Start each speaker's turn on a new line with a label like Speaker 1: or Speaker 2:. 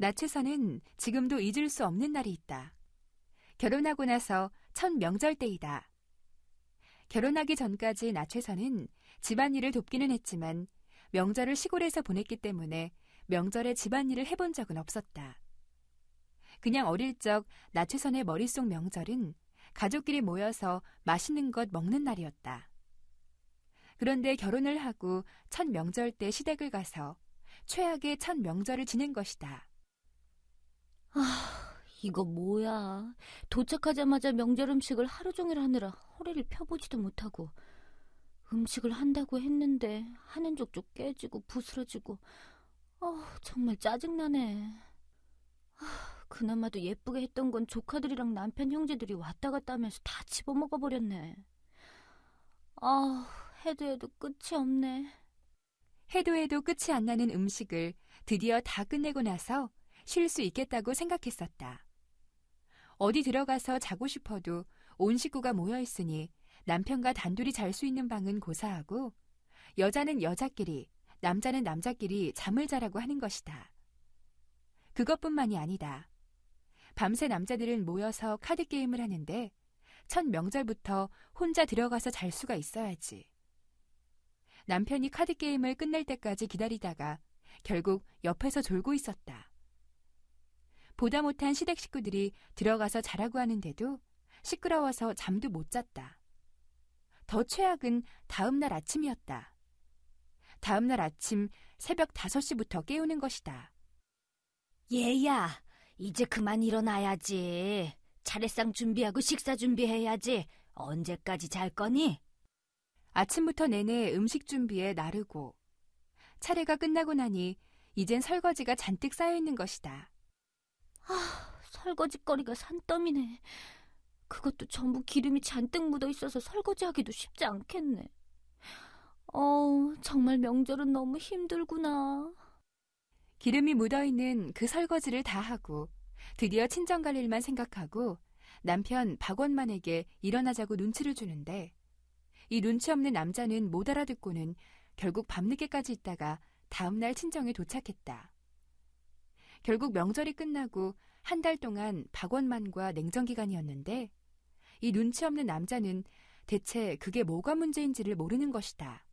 Speaker 1: 나최선은 지금도 잊을 수 없는 날이 있다. 결혼하고 나서 첫 명절 때이다. 결혼하기 전까지 나최선은 집안일을 돕기는 했지만 명절을 시골에서 보냈기 때문에 명절에 집안일을 해본 적은 없었다. 그냥 어릴 적 나최선의 머릿속 명절은 가족끼리 모여서 맛있는 것 먹는 날이었다. 그런데 결혼을 하고 첫 명절 때 시댁을 가서 최악의 첫 명절을 지낸 것이다.
Speaker 2: 아, 이거 뭐야. 도착하자마자 명절 음식을 하루 종일 하느라 허리를 펴보지도 못하고 음식을 한다고 했는데 하는 족족 깨지고 부스러지고 어, 정말 짜증나네. 아, 그나마도 예쁘게 했던 건 조카들이랑 남편 형제들이 왔다 갔다 하면서 다 집어먹어 버렸네. 아, 해도 해도 끝이 없네.
Speaker 1: 해도 해도 끝이 안 나는 음식을 드디어 다 끝내고 나서 쉴 수 있겠다고 생각했었다. 어디 들어가서 자고 싶어도 온 식구가 모여 있으니 남편과 단둘이 잘 수 있는 방은 고사하고 여자는 여자끼리, 남자는 남자끼리 잠을 자라고 하는 것이다. 그것뿐만이 아니다. 밤새 남자들은 모여서 카드 게임을 하는데 첫 명절부터 혼자 들어가서 잘 수가 있어야지. 남편이 카드 게임을 끝낼 때까지 기다리다가 결국 옆에서 졸고 있었다. 보다 못한 시댁 식구들이 들어가서 자라고 하는데도 시끄러워서 잠도 못 잤다. 더 최악은 다음날 아침이었다. 다음날 아침 새벽 5시부터 깨우는 것이다.
Speaker 2: 얘야, 이제 그만 일어나야지. 차례상 준비하고 식사 준비해야지. 언제까지 잘 거니?
Speaker 1: 아침부터 내내 음식 준비에 나르고 차례가 끝나고 나니 이젠 설거지가 잔뜩 쌓여 있는 것이다.
Speaker 2: 아, 설거지거리가 산더미네. 그것도 전부 기름이 잔뜩 묻어 있어서 설거지하기도 쉽지 않겠네. 어, 정말 명절은 너무 힘들구나.
Speaker 1: 기름이 묻어 있는 그 설거지를 다 하고 드디어 친정 갈 일만 생각하고 남편 박원만에게 일어나자고 눈치를 주는데 이 눈치 없는 남자는 못 알아듣고는 결국 밤늦게까지 있다가 다음날 친정에 도착했다. 결국 명절이 끝나고 한 달 동안 박원만과 냉정 기간이었는데 이 눈치 없는 남자는 대체 그게 뭐가 문제인지를 모르는 것이다.